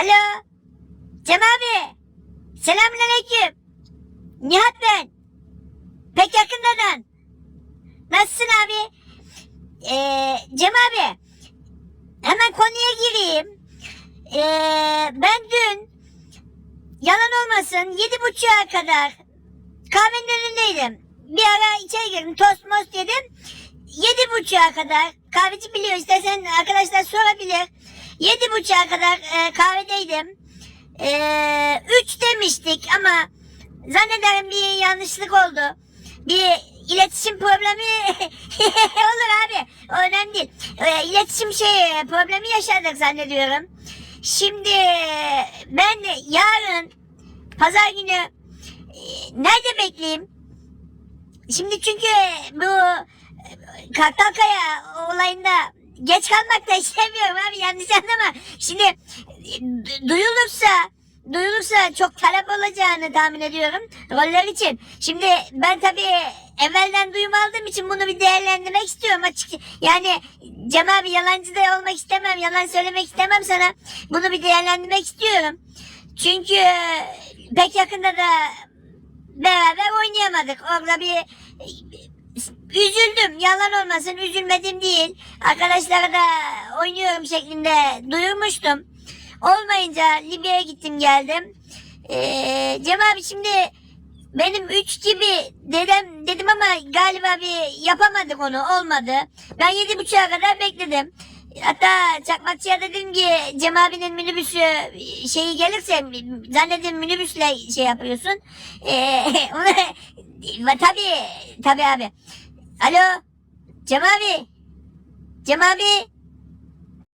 Alo. Cem abi. Selamünaleyküm. Nihat ben. Pek yakındadan. Nasılsın abi? Ee, Cem abi. Hemen konuya gireyim. Ee, ben dün yalan olmasın yedi buçuğa kadar kahvenin önündeydim. Bir ara içeri girdim tost most yedim. Yedi buçuğa kadar kahveci biliyor istersen arkadaşlar sorabilir. Yedi buçuğa kadar e, kahvedeydim. E, üç demiştik ama zannederim bir yanlışlık oldu. Bir iletişim problemi olur abi. Önemli değil. E, iletişim şey problemi yaşadık zannediyorum. Şimdi ben yarın pazar günü e, nerede bekleyeyim? Şimdi çünkü bu e, Kartalkaya olayında geç kalmak da istemiyorum abi yanlış anlama. Şimdi du- duyulursa duyulursa çok talep olacağını tahmin ediyorum roller için. Şimdi ben tabii evvelden duyum aldığım için bunu bir değerlendirmek istiyorum açık. Yani Cem abi yalancı da olmak istemem, yalan söylemek istemem sana. Bunu bir değerlendirmek istiyorum. Çünkü pek yakında da beraber oynayamadık. Orada bir üzüldüm. Yalan olmasın üzülmedim değil. Arkadaşlara da oynuyorum şeklinde duyurmuştum. Olmayınca Libya'ya gittim geldim. Ee, Cem abi şimdi benim üç gibi dedem dedim ama galiba bir yapamadık onu olmadı. Ben yedi buçuğa kadar bekledim. Hatta çakmakçıya dedim ki Cem abinin minibüsü şeyi gelirse zannedin minibüsle şey yapıyorsun. Ee, onu, tabii tabii abi. Alo Cem abi. Cem abi.